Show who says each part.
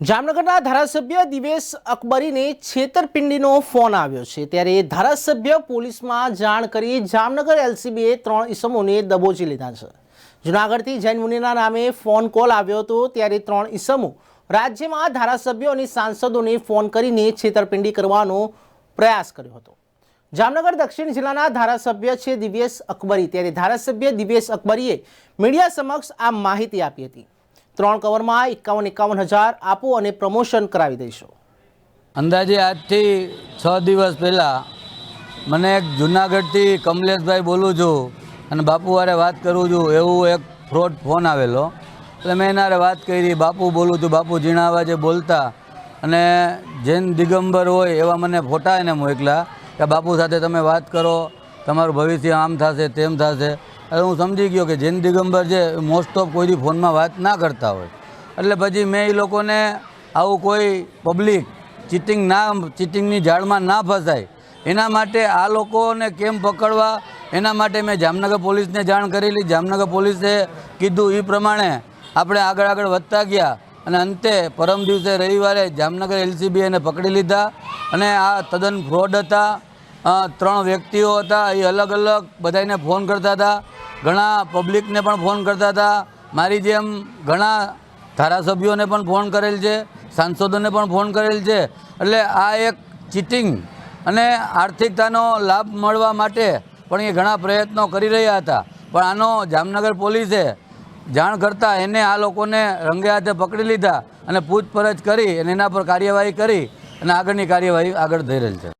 Speaker 1: જામનગરના ધારાસભ્ય દિવેશ અકબરીને છેતરપિંડીનો ફોન આવ્યો છે. ત્યારે ધારાસભ્ય પોલીસમાં જાણ કરી જામનગર એલસીબીએ ત્રણ ઈસમોને દબોચી લીધા છે. જુનાગઢથી જૈન મુનિના નામે ફોન કોલ આવ્યો હતો, ત્યારે ત્રણ ઈસમો રાજ્યમાં ધારાસભ્યો અને સાંસદોને ફોન કરીને છેતરપિંડી કરવાનો પ્રયાસ કર્યો હતો. જામનગર દક્ષિણ જિલ્લાના ધારાસભ્ય છે દિવેશ અકબરી. ત્યારે ધારાસભ્ય દિવેશ અકબરીએ મીડિયા સમક્ષ આ માહિતી આપી હતી. ત્રણ કવરમાં એકાવન એકાવન હજાર આપો અને પ્રમોશન કરાવી દઈશું.
Speaker 2: અંદાજે આજથી છ દિવસ પહેલાં મને એક જુનાગઢથી કમલેશભાઈ બોલું છું અને બાપુવારે વાત કરું છું, એવું એક ફ્રોડ ફોન આવેલો. એટલે મેં એના વાત કરી, બાપુ બોલું છું, બાપુ ઝીણા અવાજે બોલતા અને જૈન દિગંબર હોય એવા મને ફોટા એને મોકલા કે બાપુ સાથે તમે વાત કરો, તમારું ભવિષ્ય આમ થશે તેમ થશે. હવે હું સમજી ગયો કે જૈન દિગંબર છે મોસ્ટ ઓફ કોઈથી ફોનમાં વાત ના કરતા હોય. એટલે પછી મેં એ લોકોને આવું કોઈ પબ્લિક ચીટિંગ ના ચીટિંગની જાળમાં ના ફસાય. એના માટે આ લોકોને કેમ પકડવા? એના માટે મેં જામનગર પોલીસને જાણ કરેલી. જામનગર પોલીસે કીધું એ પ્રમાણે આપણે આગળ આગળ વધતા ગયા અને અંતે પરમ દિવસે રવિવારે જામનગર એલસીબી એને પકડી લીધા અને આ તદ્દન ફ્રોડ હતા. ત્રણ વ્યક્તિઓ હતા. એ અલગ અલગ બધાને ફોન કરતા હતા. ઘણા પબ્લિકને પણ ફોન કરતા હતા. મારી જેમ ઘણા ધારાસભ્યોને પણ ફોન કરેલ છે, સાંસદોને પણ ફોન કરેલ છે. એટલે આ એક ચીટિંગ અને આર્થિકતાનો લાભ મળવા માટે પણ એ ઘણા પ્રયત્નો કરી રહ્યા હતા. પણ આનો જામનગર પોલીસે જાણ કરતાં એને આ લોકોને રંગે હાથે પકડી લીધા અને પૂછપરછ કરી અને એના પર કાર્યવાહી કરી અને આગળની કાર્યવાહી આગળ થઈ રહેલ છે.